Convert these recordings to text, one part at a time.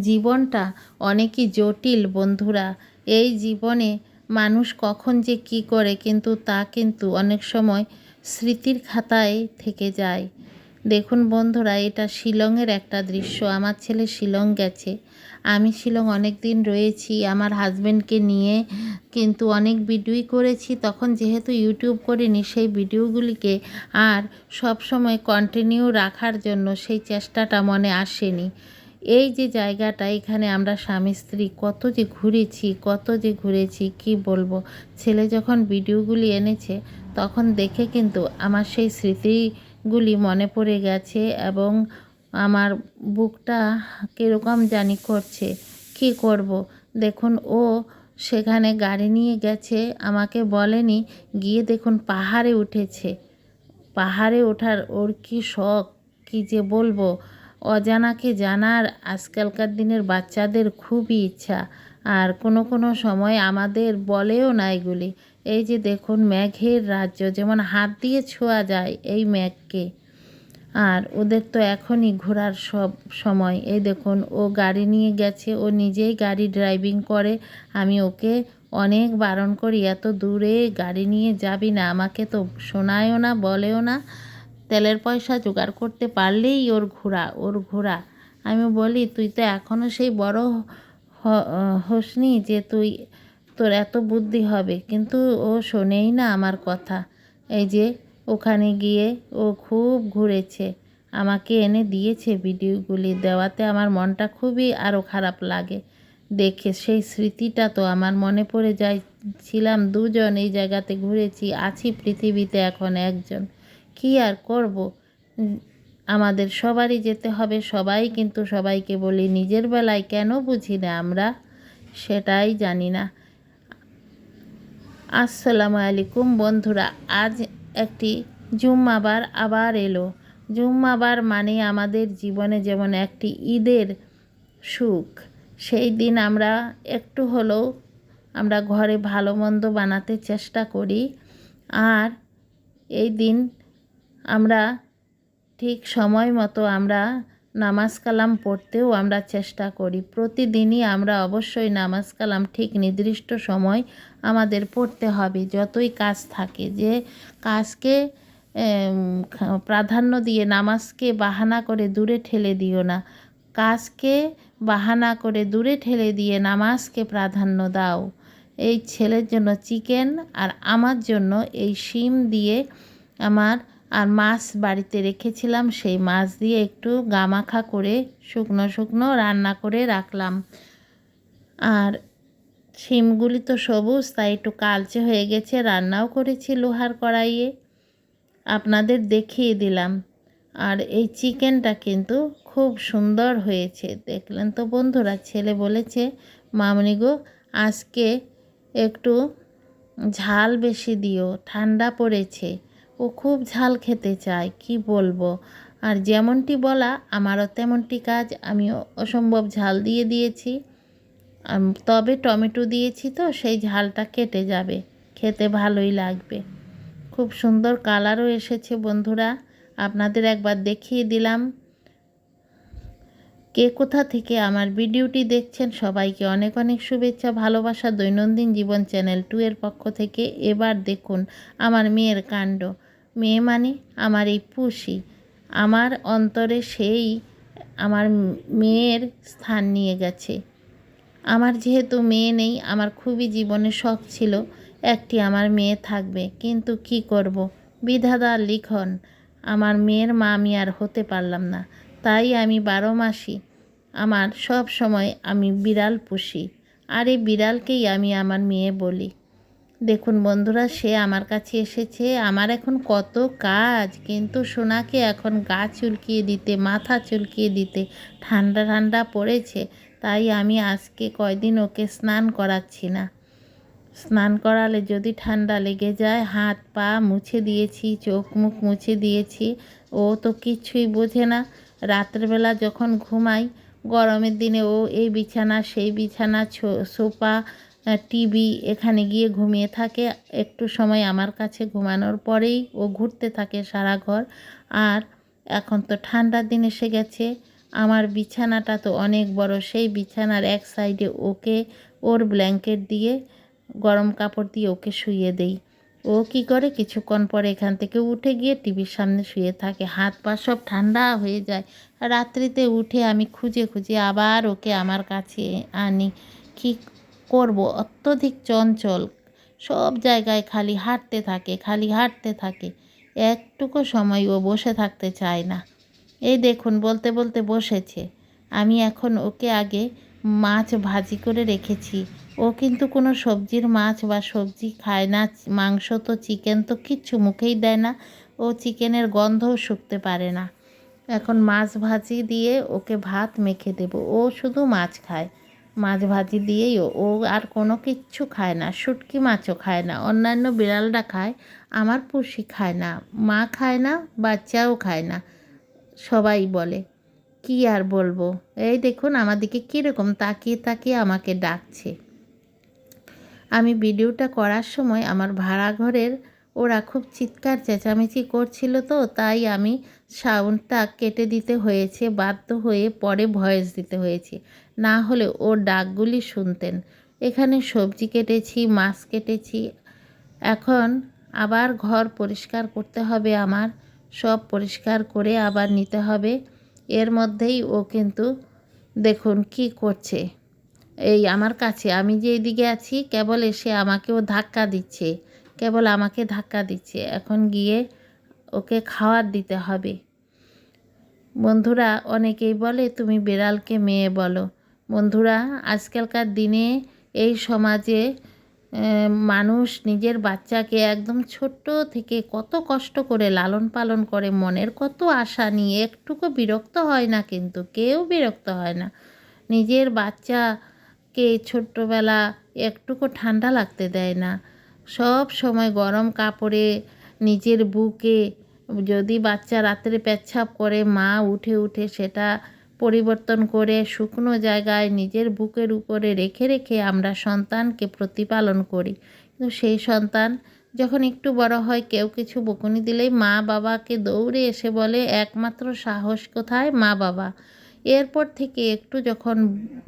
জীবনটা অনেকই জটিল, বন্ধুরা। এই জীবনে মানুষ কখন যে কি করে কিন্তু তা কিন্তু অনেক সময় স্মৃতির খাতায় থেকে যায়। দেখুন বন্ধুরা, এটা শিলংয়ের একটা দৃশ্য। আমার ছেলে শিলং গেছে। আমি শিলং অনেক দিন রয়েছি। আমার হাজব্যান্ডকে নিয়ে কিন্তু অনেক ভিডিওই করেছি। তখন যেহেতু ইউটিউব করিনি, সেই ভিডিওগুলিকে আর সব সময় কন্টিনিউ রাখার জন্য সেই চেষ্টাটা মনে আসেনি। এই যে জায়গাটা, এখানে আমরা স্বামী স্ত্রী কত যে ঘুরেছি, কত যে ঘুরেছি, কি বলব? ছেলে যখন ভিডিওগুলি এনেছে, তখন দেখে কিন্তু আমার সেই স্মৃতিগুলি মনে পড়ে গেছে এবং আমার বুকটা কীরকম জানি করছে, কি করব? দেখুন, ও সেখানে গাড়ি নিয়ে গেছে, আমাকে বলেনি, গিয়ে দেখুন পাহাড়ে উঠেছে। পাহাড়ে ওঠার ওর কি শখ, কি যে বলব? অজানাকে জানার আজকালকার দিনের বাচ্চাদের খুবই ইচ্ছা। আর কোনো কোনো সময় আমাদের বলেও না এগুলি। এই যে দেখুন, মেঘের রাজ্য, যেমন হাত দিয়ে ছোঁয়া যায় এই মেঘকে। আর ওদের তো এখনই ঘোরার সব সময়। এই দেখুন, ও গাড়ি নিয়ে গেছে, ও নিজেই গাড়ি ড্রাইভিং করে। আমি ওকে অনেক বারণ করি, এত দূরে গাড়ি নিয়ে যাবি না, আমাকে তো শোনায়ও না, বলেও না। তেলের পয়সা জোগাড় করতে পারলেই ওর ঘোরা ওর ঘোরা আমি বলি, তুই তো এখনও সেই বড় হোসনি যে তুই, তোর এত বুদ্ধি হবে। কিন্তু ও শোনেই না আমার কথা। এই যে, ওখানে গিয়ে ও খুব ঘুরেছে। আমাকে এনে দিয়েছে ভিডিওগুলি দেওয়াতে আমার মনটা খুবই আরও খারাপ লাগে। দেখে সেই স্মৃতিটা তো আমার মনে পড়ে যায়। ছিলাম দুজন এই জায়গাতে ঘুরেছি, আছি পৃথিবীতে এখন একজন। কি আর করব? আমাদের সবারই যেতে হবে, সবাই কিন্তু সবাইকে বলি, নিজের বেলায় কেন বুঝি না আমরা? সেটাই জানি না। আসসালামু আলাইকুম বন্ধুরা, আজ একটি জুম্মাবার আবার এলো। জুম্মাবার মানে আমাদের জীবনে যেমন একটি ঈদের সুখ, সেই দিন আমরা একটু হলেও আমরা ঘরে ভালো মন্দ বানাতে চেষ্টা করি। আর এই দিন আমরা ঠিক সময় মতো আমরা নামাজ কালাম পড়তেও আমরা চেষ্টা করি। প্রতিদিনই আমরা অবশ্যই নামাজ কালাম ঠিক নির্দিষ্ট সময় আমাদের পড়তে হবে, যতই কাজ থাকে। যে কাজকে প্রাধান্য দিয়ে নামাজকে বাহানা করে দূরে ঠেলে দিও না। কাজকে বাহানা করে দূরে ঠেলে দিয়ে নামাজকে প্রাধান্য দাও। এই ছেলের জন্য চিকেন আর আমার জন্য এই শিম দিয়ে আমার আর মাছ বাড়িতে রেখেছিলাম, সেই মাছ দিয়ে একটু গামাখা করে শুকনো শুকনো রান্না করে রাখলাম। আর শিমগুলি তো সবুজ, তাই একটু কালচে হয়ে গেছে, রান্নাও করেছি লোহার কড়াইয়ে। আপনাদের দেখিয়ে দিলাম। আর এই চিকেনটা কিন্তু খুব সুন্দর হয়েছে, দেখলেন তো বন্ধুরা, ছেলে বলেছে, মামনি গো, আজকে একটু ঝাল বেশি দিও, ঠান্ডা পড়েছে। ও খুব ঝাল খেতে চায়, কি বলব? আর যেমনটি বলা, আমারও তেমনটি কাজ আমি অসম্ভব ঝাল দিয়ে দিয়েছি। তবে টমেটো দিয়েছি তো, সেই ঝালটা কেটে যাবে, খেতে ভালোই লাগবে। খুব সুন্দর কালারও এসেছে বন্ধুরা, আপনাদের একবার দেখিয়ে দিলাম। কে কোথা থেকে আমার ভিডিওটি দেখছেন, সবাইকে অনেক অনেক শুভেচ্ছা, ভালোবাসা, দৈনন্দিন জীবন চ্যানেল টু এর পক্ষ থেকে এবার দেখুন আমার মেয়ের কাণ্ড। মেয়ে মানে আমার এই পুষি। আমার অন্তরে সেই আমার মেয়ের স্থান নিয়ে গেছে। আমার যেহেতু মেয়ে নেই, আমার খুবই জীবনে শখ ছিল একটি আমার মেয়ে থাকবে। কিন্তু কি করব? বিধাদার লিখন, আমার মেয়ের মা আমি আর হতে পারলাম না। তাই আমি বারো মাসই আমার সব সময় আমি বিড়াল পুষি। আর এই বিড়ালকেই আমি আমার মেয়ে বলি। দেখুন বন্ধুরা, সে আমার কাছে এসেছে। আমার এখন কত কাজ, কিন্তু সোনাকে এখন গা চুলকিয়ে দিতে, মাথা চুলকিয়ে দিতে ঠান্ডা ঠান্ডা পড়েছে, তাই আমি আজকে কয়দিন ওকে স্নান করাচ্ছি না। স্নান করালে যদি ঠান্ডা লেগে যায়, হাত পা মুছে দিয়েছি, চোখ মুখ মুছে দিয়েছি, ও তো কিচ্ছুই বোঝে না। রাত্রেবেলা যখন ঘুমাই, গরমের দিনে ও এই বিছানা, সেই বিছানা সোফা টিভি এখানে গিয়ে ঘুমিয়ে থাকে। একটু সময় আমার কাছে ঘুমানোর পরেই ও ঘুরতে থাকে সারা ঘর। আর এখন তো ঠান্ডার দিন এসে গেছে। আমার বিছানাটা তো অনেক বড়, সেই বিছানার এক সাইডে ওকে ওর ব্ল্যাঙ্কেট দিয়ে, গরম কাপড় দিয়ে ওকে শুয়ে দেই। ও কি করে? কিছুক্ষণ পরে এখান থেকে উঠে গিয়ে টিভির সামনে শুয়ে থাকে। হাত পা সব ঠান্ডা হয়ে যায়। রাত্রিতে উঠে আমি খুঁজে খুঁজে আবার ওকে আমার কাছে আনি। কী করব, অত্যধিক চঞ্চল। সব জায়গায় খালি হাঁটতে থাকে, খালি হাঁটতে থাকে। একটুকু সময় ও বসে থাকতে চায় না। এই দেখুন, বলতে বলতে বসেছে। আমি এখন ওকে আগে মাছ ভাজি করে রেখেছি। ও কিন্তু কোনো সবজির মাছ বা সবজি খায় না, মাংস তো চিকেন তো কিচ্ছু মুখেই দেয় না। ও চিকেনের গন্ধও শুকতে পারে না। এখন মাছ ভাজি দিয়ে ওকে ভাত মেখে দেব। ও শুধু মাছ খায়। মাছ ভাজি দিয়েই ও আর কোনো কিচ্ছু খায় না, শুটকি মাছও খায় না, অন্যান্য বিড়ালরা খায়, আমার পুষি খায় না, মা খায় না, বাচ্চাও খায় না, সবাই বলে, কি আর বলব? এই দেখুন আমার দিকে কীরকম তাকিয়ে তাকিয়ে আমাকে ডাকছে। আমি ভিডিওটা করার সময় আমার ভাড়া ঘরের ওরা খুব চিৎকার চেঁচামেচি করছিল তো, তাই আমি সাউন্ডটা কেটে দিতে হয়েছে, বাধ্য হয়ে পরে ভয়েস দিতে হয়েছে। না হলে ওর ডাকগুলি শুনতেন। এখানে সবজি কেটেছি, মাছ কেটেছি, এখন আবার ঘর পরিষ্কার করতে হবে আমার, সব পরিষ্কার করে আবার নিতে হবে। এর মধ্যেই ও কিন্তু, দেখুন কি করছে, এই আমার কাছে, আমি যে দিকে আছি, কেবল এসে আমাকেও ধাক্কা দিচ্ছে। কেবল আমাকে ধাক্কা দিচ্ছে। এখন গিয়ে ওকে খাওয়ার দিতে হবে। বন্ধুরা, অনেকেই বলে, তুমি বিড়ালকে মেয়ে বলো। বন্ধুরা, আজকালকার দিনে এই সমাজে মানুষ নিজের বাচ্চাকে একদম ছোট্ট থেকে কত কষ্ট করে লালন পালন করে, মনের কত আশা নিয়ে একটুকু বিরক্ত হয় না কিন্তু, কেউ বিরক্ত হয় না। নিজের বাচ্চাকে ছোট্টবেলা একটুকু ঠান্ডা লাগতে দেয় না। সব সময় গরম কাপড়ে নিজের বুকে যদি বাচ্চা রাত্রে পেচ্ছাপ করে, মা উঠে উঠে সেটা পরিবর্তন করে শুকনো জায়গায় নিজের বুকের উপরে রেখে রেখে আমরা সন্তানকে প্রতিপালন করি। কিন্তু সেই সন্তান যখন একটু বড় হয়, কেউ কিছু বকুনি দিলেই মা বাবাকে দৌড়ে এসে বলে, একমাত্র সাহস কোথায়? মা বাবা। এরপর থেকে একটু যখন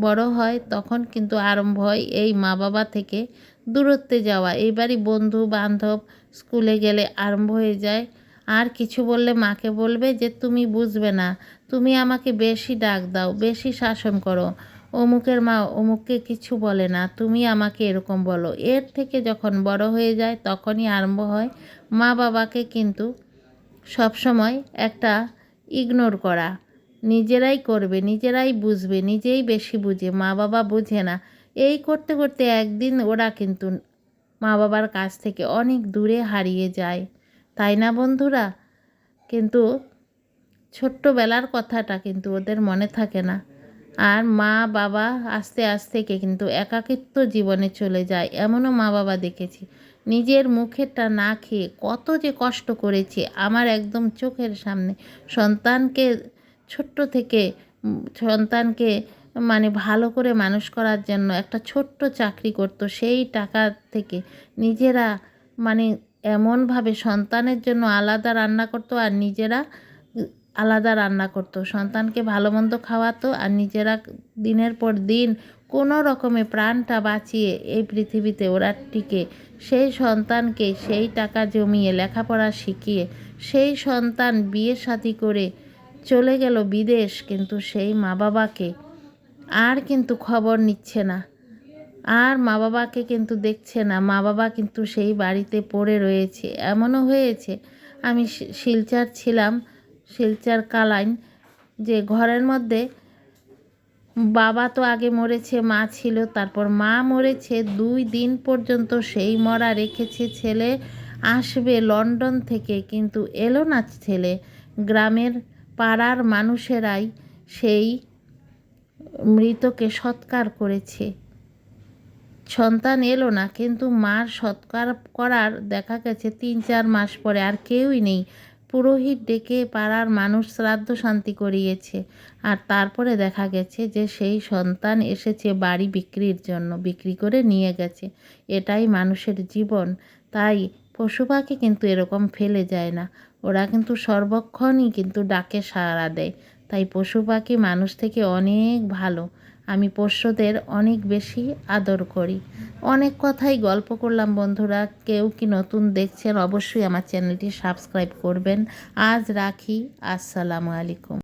বড় হয়, তখন কিন্তু আরম্ভ হয় এই মা বাবা থেকে দূরত্বে যাওয়া। এইবারই বন্ধু বান্ধব স্কুলে গেলে আরম্ভ হয়ে যায়। আর কিছু বললে মাকে বলবে যে, তুমি বুঝবে না। তুমি আমাকে বেশি ডাক দাও, বেশি শাসন করো। অমুকের মা অমুককে কিছু বলে না, তুমি আমাকে এরকম বলো। এর থেকে যখন বড় হয়ে যায়, তখনই আরম্ভ হয় মা বাবাকে কিন্তু সবসময় একটা ইগনোর করা। নিজেরাই করবে, নিজেরাই বুঝবে, নিজেই বেশি বুঝে। মা বাবা বুঝে না। এই করতে করতে একদিন ওরা কিন্তু মা বাবার কাছ থেকে অনেক দূরে হারিয়ে যায়। তাই না বন্ধুরা? কিন্তু ছোট্টবেলার কথাটা কিন্তু ওদের মনে থাকে না। আর মা বাবা আস্তে আস্তে কিন্তু একাকিত্ব জীবনে চলে যায়, এমনও মা বাবা দেখেছি। নিজের মুখেরটা না খেয়ে কত যে কষ্ট করেছে, আমার একদম চোখের সামনে সন্তানকে, ছোট্ট থেকে সন্তানকে মানে ভালো করে মানুষ করার জন্য একটা ছোট্ট চাকরি করতো, সেই টাকা থেকে নিজেরা মানে এমনভাবে সন্তানের জন্য আলাদা রান্না করতো আর নিজেরা আলাদা রান্না করতো। সন্তানকে ভালো মন্দ খাওয়াতো আর নিজেরা দিনের পর দিন কোনো রকমে প্রাণটা বাঁচিয়ে এই পৃথিবীতে ওরা টিকে। সেই সন্তানকে সেই টাকা জমিয়ে লেখাপড়া শিখিয়ে সেই সন্তান বিয়ে সাথী করে চলে গেল বিদেশ, কিন্তু সেই মা বাবাকে আর কিন্তু খবর নিচ্ছে না। আর মা বাবাকে কিন্তু দেখছে না। মা বাবা কিন্তু সেই বাড়িতে পড়ে রয়েছে। এমনও হয়েছে, আমি শিলচার ছিলাম, শিলচার কালাইন, যে ঘরের মধ্যে বাবা তো আগে মরেছে, মা ছিল, তারপর মা মরেছে, দুই দিন পর্যন্ত সেই মরা রেখেছে ছেলে, আসবে লন্ডন থেকে, কিন্তু এলো না ছেলে। গ্রামের পাড়ার মানুষেরাই সেই মৃতকে সৎকার করেছে। সন্তান এলো না, কিন্তু মার সৎকার করার দেখা গেছে তিন চার মাস পরে, আর কেউই নেই। পুরোহিত ডেকে পাড়ার মানুষ শ্রাদ্ধ শান্তি করিয়েছে, আর তারপরে দেখা গেছে যে সেই সন্তান এসেছে বাড়ি বিক্রির জন্য, বিক্রি করে নিয়ে গেছে। এটাই মানুষের জীবন। তাই পশু পাখি কিন্তু এরকম ফেলে যায় না। ওরা কিন্তু সর্বক্ষণই কিন্তু ডাকে সাড়া দেয়। তাই পশু পাখি মানুষ থেকে অনেক ভালো। আমি পশুদের অনেক বেশি আদর করি। অনেক কথাই গল্প করলাম বন্ধুরা। কেউ কি নতুন দেখছেন অবশ্যই আমার চ্যানেলটি সাবস্ক্রাইব করবেন। আজ রাখি। আসসালামু আলাইকুম।